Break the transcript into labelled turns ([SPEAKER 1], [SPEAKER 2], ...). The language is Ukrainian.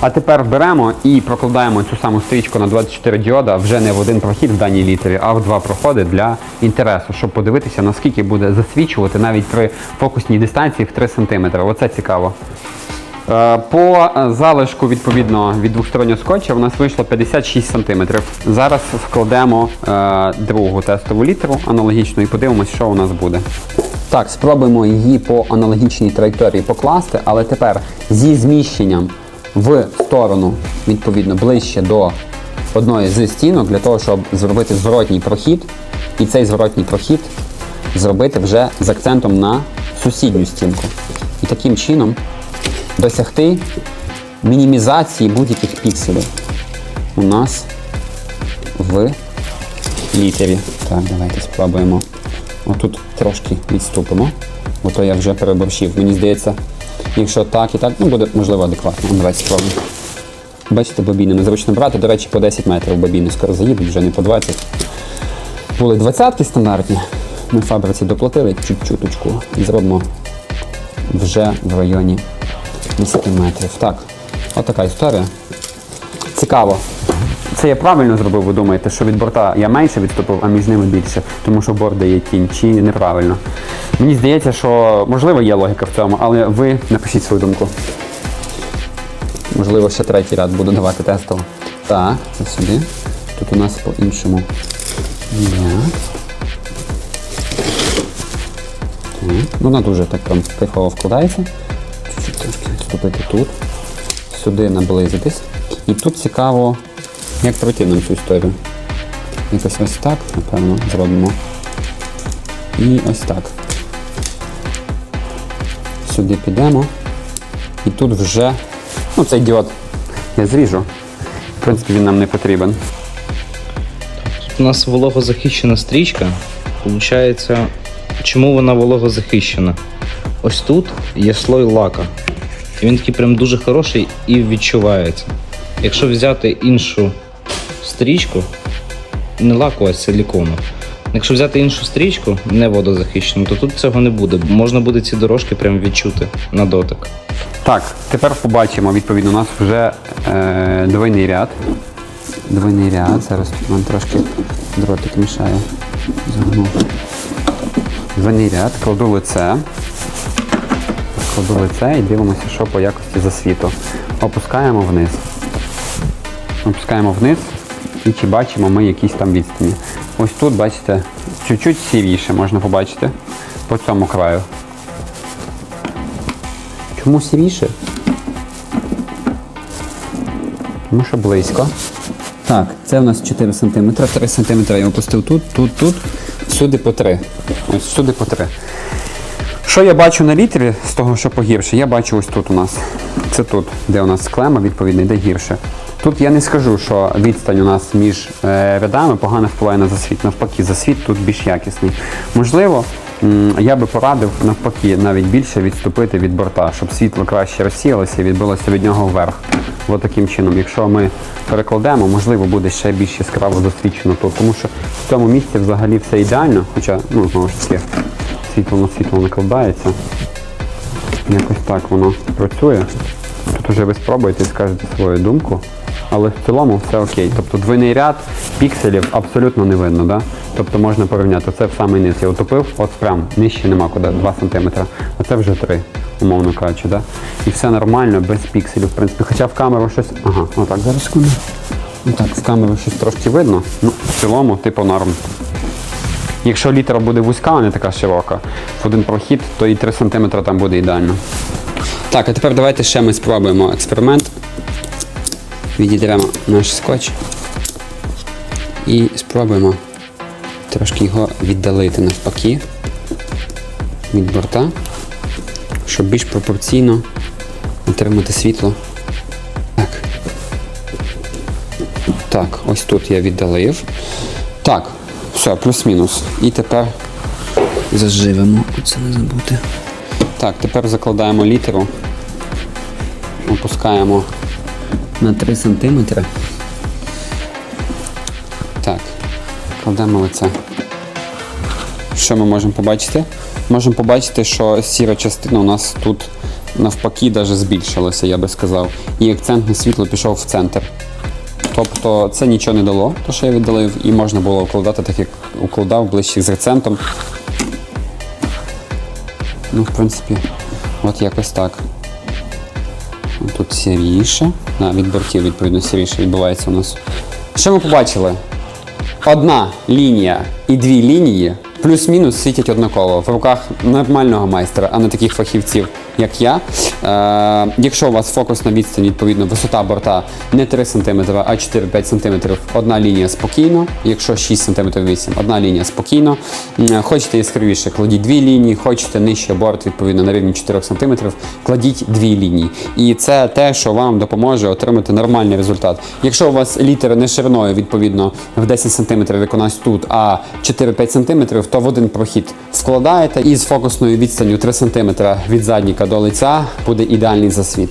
[SPEAKER 1] А тепер беремо і прокладаємо цю саму стрічку на 24 діода вже не в один прохід в даній літері, а в два проходи для інтересу, щоб подивитися, наскільки буде засвічувати навіть при фокусній дистанції в 3 см. Оце цікаво. Е, По залишку відповідно від двостороннього скотча у нас вийшло 56 см. Зараз складемо е, другу тестову літеру аналогічно і подивимось, що у нас буде. Так, спробуємо її по аналогічній траєкторії покласти, але тепер зі зміщенням в сторону, відповідно, ближче до одної з стінок, для того, щоб зробити зворотній прохід, і цей зворотній прохід зробити вже з акцентом на сусідню стінку. І таким чином досягти мінімізації будь-яких пікселів у нас в літері. Так, давайте спробуємо. Отут трошки відступимо, бо то я вже переборщив. Мені здається, якщо так і так, ну буде можливо адекватно. Ну, Давайте спробуємо. Бачите, бобіни незручно брати. До речі, по 10 метрів бобіни скоро заїдуть, вже не по 20. Були 20-ки стандартні. Ми фабриці доплатили чуть-чуточку і зробимо вже в районі 10 метрів. Так, отака історія. Цікаво. Це я правильно зробив, ви думаєте, що від борта я менше відступив, а між ними більше, тому що борт дає тінь, чи неправильно. Мені здається, що можливо є логіка в цьому, але ви напишіть свою думку. Можливо, ще третій ряд буду давати тестово. Так, це сюди. Тут у нас по-іншому. Вона дуже так прям кайфово вкладається. Трошки відступити тут. Сюди наблизитись. І тут цікаво, як пройти нам цю історію. Якось ось так, напевно, зробимо. І ось так. Сюди підемо. І тут вже. Ну, цей діод я зріжу. В принципі, він нам не потрібен.
[SPEAKER 2] У нас вологозахищена стрічка. Получається, чому вона вологозахищена? Ось тут є слой лака. І він такий прям дуже хороший і відчувається. Якщо взяти іншу стрічку, не лаку, а силікону. Якщо взяти іншу стрічку, не водозахищену, то тут цього не буде. Можна буде ці дорожки прям відчути на дотик.
[SPEAKER 1] Так, тепер побачимо, відповідно, у нас вже е, двойний ряд. Двойний ряд. Зараз нам трошки дротик мішає. Загнув. Двойний ряд, кладу лице. Кладу лице і дивимося, що по якості засвіту. Опускаємо вниз. Опускаємо вниз і чи бачимо ми якісь там відстані. Ось тут, бачите, чуть-чуть сіріше можна побачити по цьому краю. Чому сіріше? Тому що близько. Так, це у нас 4 см. 3 см я опустив тут, тут, тут. Сюди по 3. Ось сюди по 3. Що я бачу на літері з того, що погірше, я бачу ось тут у нас. Це тут, де у нас клема, відповідно, йде гірше. Тут я не скажу, що відстань у нас між е, рядами погано впливає на засвіт. Навпаки, засвіт тут більш якісний. Можливо, я би порадив навпаки навіть більше відступити від борта, щоб світло краще розсіялося і відбилося від нього вверх. Ось таким чином, якщо ми перекладемо, можливо, буде ще більш яскраво засвічено тут, тому що в цьому місці взагалі все ідеально, хоча, ну, знову ж таки, світло на світло накладається. Якось так воно працює. Тут уже ви спробуєте і скажете свою думку. Але в цілому все окей. Тобто двойний ряд пікселів абсолютно не видно. Да? Тобто можна порівняти. Це в самий низ я утопив, от прям нижче нема куди, 2 см. А це вже 3, умовно кажучи. Да? І все нормально, без пікселів, в принципі. Хоча в камеру щось. Ага, отак, зараз секунду. Так, з камери щось трошки видно. Ну, в цілому, типу, норм. Якщо літера буде вузька, а не така широка, в один прохід, то і 3 см там буде ідеально. Так, а тепер давайте ще ми спробуємо експеримент. Відійдемо наш скотч і спробуємо трошки його віддалити навпаки від борта, щоб більш пропорційно отримати світло. Так. Так, ось тут я віддалив. Так, все, плюс-мінус. І тепер заживемо. Це не забути. Так, тепер закладаємо літеру. Опускаємо на 3 см. Так, кладемо лице. Що ми можемо побачити? Можемо побачити, що сіра частина у нас тут навпаки навіть збільшилося, я би сказав. І акцентне світло пішов в центр. Тобто це нічого не дало, то що я віддалив, і можна було укладати так, як укладав ближче з акцентом. Ну, в принципі, от якось так. Тут сіріше. На, від бортів, відповідно, сіріше відбувається у нас. Що ми побачили? Одна лінія і дві лінії плюс-мінус світять однаково в руках нормального майстра, а не таких фахівців, як я. Е, якщо у вас фокусна відстань, відповідно, висота борта не 3 см, а 4-5 см, одна лінія спокійно. Якщо 6 см 8, одна лінія спокійно. Хочете яскравіше, кладіть дві лінії, хочете нижче борт, відповідно, на рівні 4 см, кладіть дві лінії. І це те, що вам допоможе отримати нормальний результат. Якщо у вас літери не шириною, відповідно, в 10 см, як у нас тут, а 4-5 см, то в один прохід вкладаєте і з фокусною відстанню 3 см від задніка до лиця буде ідеальний засвіт.